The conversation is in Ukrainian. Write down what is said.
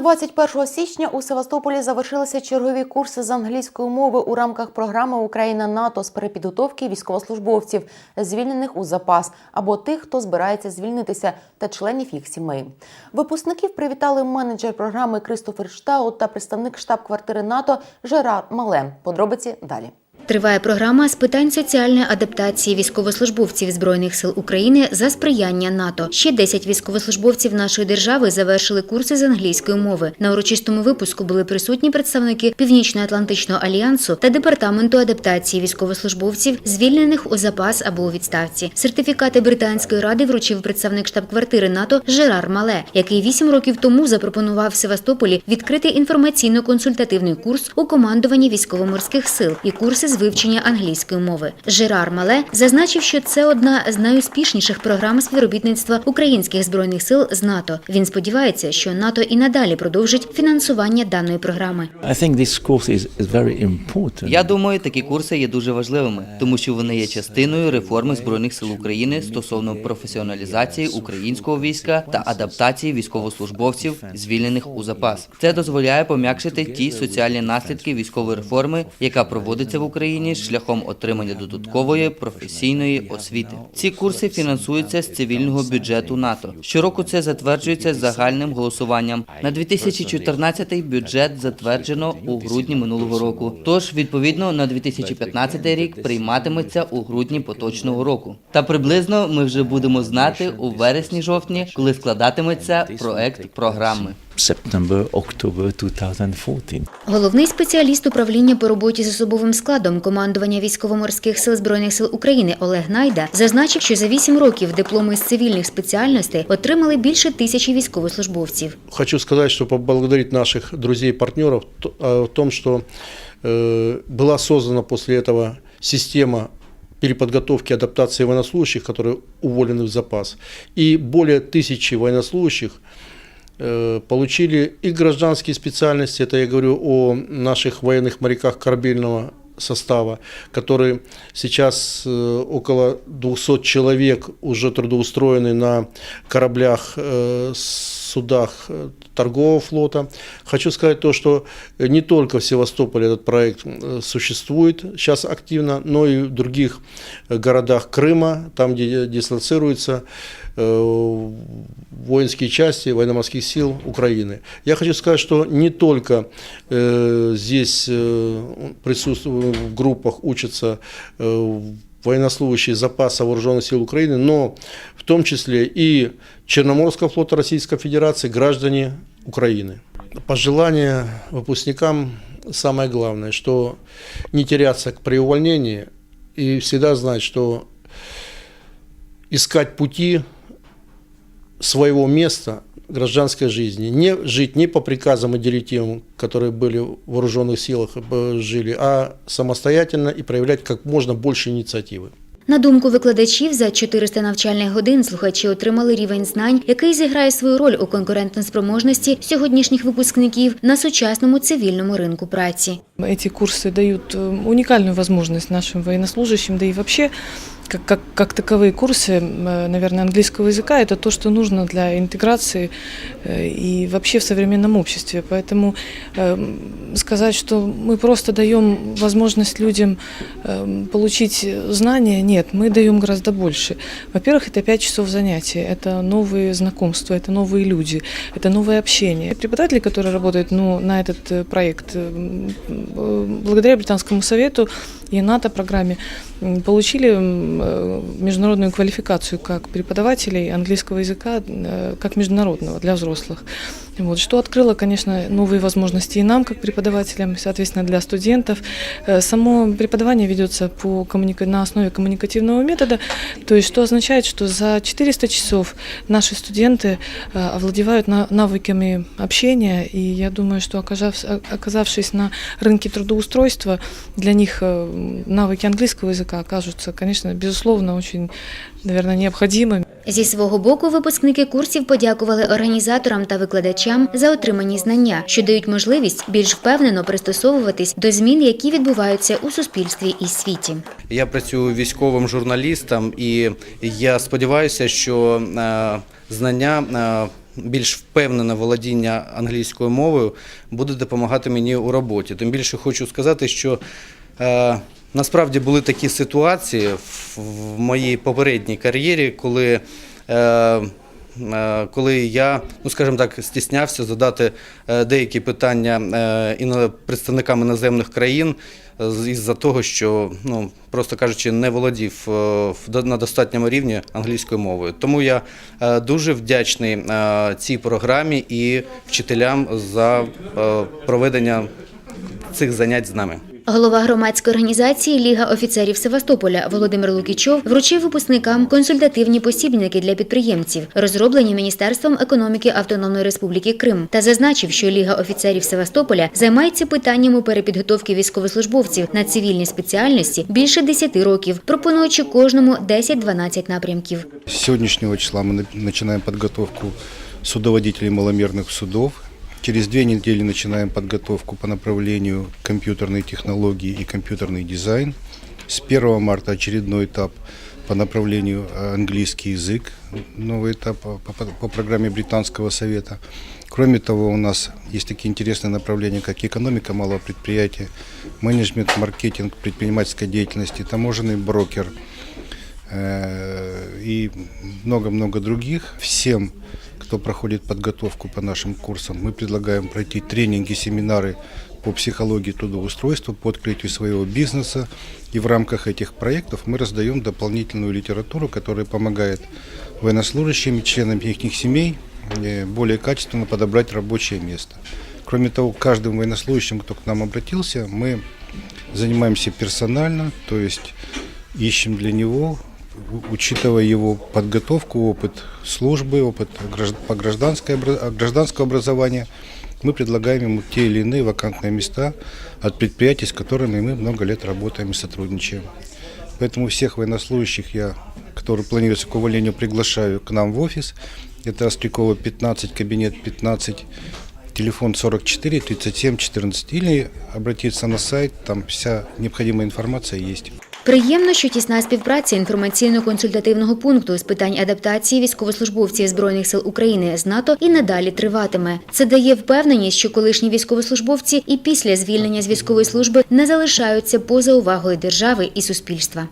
21 січня у Севастополі завершилися чергові курси з англійської мови у рамках програми Україна НАТО з перепідготовки військовослужбовців, звільнених у запас або тих, хто збирається звільнитися, та членів їх сімей. Випускників привітали менеджер програми Кристофер Штаут та представник штаб-квартири НАТО Жерар Мале. Подробиці далі. Триває програма з питань соціальної адаптації військовослужбовців збройних сил України за сприяння НАТО. Ще 10 військовослужбовців нашої держави завершили курси з англійської мови. На урочистому випуску були присутні представники Північно-Атлантичного альянсу та департаменту адаптації військовослужбовців, звільнених у запас або у відставці. Сертифікати британської ради вручив представник штаб-квартири НАТО Жерар Мале, який вісім років тому запропонував Севастополі відкрити інформаційно-консультативний курс у командуванні військово-морських сил і курси з вивчення англійської мови. Жерар Мале зазначив, що це одна з найуспішніших програм співробітництва українських збройних сил з НАТО. Він сподівається, що НАТО і надалі продовжить фінансування даної програми. Я думаю, такі курси є дуже важливими, тому що вони є частиною реформи збройних сил України стосовно професіоналізації українського війська та адаптації військовослужбовців, звільнених у запас. Це дозволяє пом'якшити ті соціальні наслідки військової реформи, яка проводиться в Україні шляхом отримання додаткової професійної освіти. Ці курси фінансуються з цивільного бюджету НАТО. Щороку це затверджується загальним голосуванням. На 2014 бюджет затверджено у грудні минулого року. Тож, відповідно, на 2015 рік прийматиметься у грудні поточного року. Та приблизно ми вже будемо знати у вересні-жовтні, коли складатиметься проект програми. September, October 2014. Головний спеціаліст управління по роботі з особовим складом командування військово-морських сил збройних сил України Олег Найда зазначив, що за вісім років дипломи з цивільних спеціальностей отримали більше тисячі військовослужбовців. Хочу сказать, что поблагодарить наших друзей и партнеров т- о том, что э, была создана после этого система переподготовки, адаптации военнослужащих, которые уволены в запас. И более тысячи военнослужащих э, получили и гражданские специальности, это я говорю о наших военных моряках корабельного состава, которые сейчас э, около 200 человек уже трудоустроены на кораблях, э, судах э, торгового флота. Хочу сказать то, что не только в Севастополе этот проект э, существует сейчас активно, но и в других э, городах Крыма, там, где дислоцируются э, воинские части военно-морских сил Украины. Я хочу сказать, что не только э, здесь э, присутствуют в группах, учатся э, военнослужащие запаса вооруженных сил Украины, но в том числе и Черноморского флота Российской Федерации, граждане Украины. Пожелание выпускникам самое главное, что не теряться при увольнении и всегда знать, что искать пути своего места гражданской жизни, не жить не по приказам и директивам, которые были в вооруженных силах, э, жили, а самостоятельно и проявлять как можно больше инициативы. На думку викладачів, за 400 навчальних годин слухачі отримали рівень знань, який зіграє свою роль у конкурентноспроможності сьогоднішніх випускників на сучасному цивільному ринку праці. Эти курсы дают э, уникальную возможность нашим военнослужащим, да и вообще как, как, как таковые курсы, э, наверное, английского языка, это то, что нужно для интеграции э, и вообще в современном обществе. Поэтому э, сказать, что мы просто даем возможность людям э, получить знания, нет, мы даем гораздо больше. Во-первых, это 5 часов занятий, это новые знакомства, это новые люди, это новое общение. Преподаватели, которые работают ну, на этот э, проект, э, м, э, благодаря Британскому совету и НАТО-программе, м, получили э, международную квалификацию как преподавателей английского языка, э, как международного для взрослых. Вот, что открыло, конечно, новые возможности и нам, как преподавателям, соответственно, для студентов. Э, Само преподавание ведется по коммуника- на основе коммуникативного метода, то есть что означает, что за 400 часов наши студенты овладевают на- навыками общения, и я думаю, что оказав- оказавшись на рынке трудоустройства, для них навыки английского языка окажутся, конечно, безусловно, очень, наверное, необходимыми. Зі свого боку, випускники курсів подякували організаторам та викладачам за отримані знання, що дають можливість більш впевнено пристосовуватись до змін, які відбуваються у суспільстві і світі. Я працюю військовим журналістом, і я сподіваюся, що е, знання е, більш впевнене володіння англійською мовою буде допомагати мені у роботі. Тим більше хочу сказати, що е, насправді були такі ситуації в, моїй попередній кар'єрі, коли. Е, Е, коли я, ну скажімо так, стіснявся задати е, деякі питання е, представникам іноземних країн е, із-за того, що, ну просто кажучи, не володів е, на достатньому рівні англійською мовою. Тому я е, дуже вдячний е, цій програмі і вчителям за е, проведення цих занять з нами. Голова громадської організації Ліга офіцерів Севастополя Володимир Лукічов вручив випускникам консультативні посібники для підприємців, розроблені Міністерством економіки Автономної Республіки Крим, та зазначив, що Ліга офіцерів Севастополя займається питаннями перепідготовки військовослужбовців на цивільні спеціальності більше 10 років, пропонуючи кожному 10-12 напрямків. С сегодняшнего числа мы на- начинаем подготовку судоводителей маломерных судов. Через две недели начинаем подготовку по направлению компьютерные технологии и компьютерный дизайн. С 1 марта очередной этап по направлению э, английский язык, новый этап по, по- по программе Британского совета. Кроме того, у нас есть такие интересные направления, как экономика малого предприятия, менеджмент, маркетинг предпринимательской деятельности, таможенный брокер – э, и много-много других. Всем, кто проходит подготовку по нашим курсам, мы предлагаем пройти тренинги, семинары по психологии трудоустройства, по открытию своего бизнеса. И в рамках этих проектов мы раздаем дополнительную литературу, которая помогает военнослужащим и членам их семей э, более качественно подобрать рабочее место. Кроме того, каждым военнослужащим, кто к нам обратился, мы занимаемся персонально, то есть ищем для него, учитывая его подготовку, опыт службы, опыт по обра- гражданского образования, мы предлагаем ему те или иные вакантные места от предприятий, с которыми мы много лет работаем и сотрудничаем. Поэтому всех военнослужащих я, которые планируются к увольнению, приглашаю к нам в офис. Это Острякова 15, кабинет 15, телефон 44 37 14. Или обратиться на сайт, там вся необходимая информация есть. Приємно, що тісна співпраця інформаційно-консультативного пункту з питань адаптації військовослужбовців збройних сил України з НАТО і надалі триватиме. Це дає впевненість, що колишні військовослужбовці і після звільнення з військової служби не залишаються поза увагою держави і суспільства.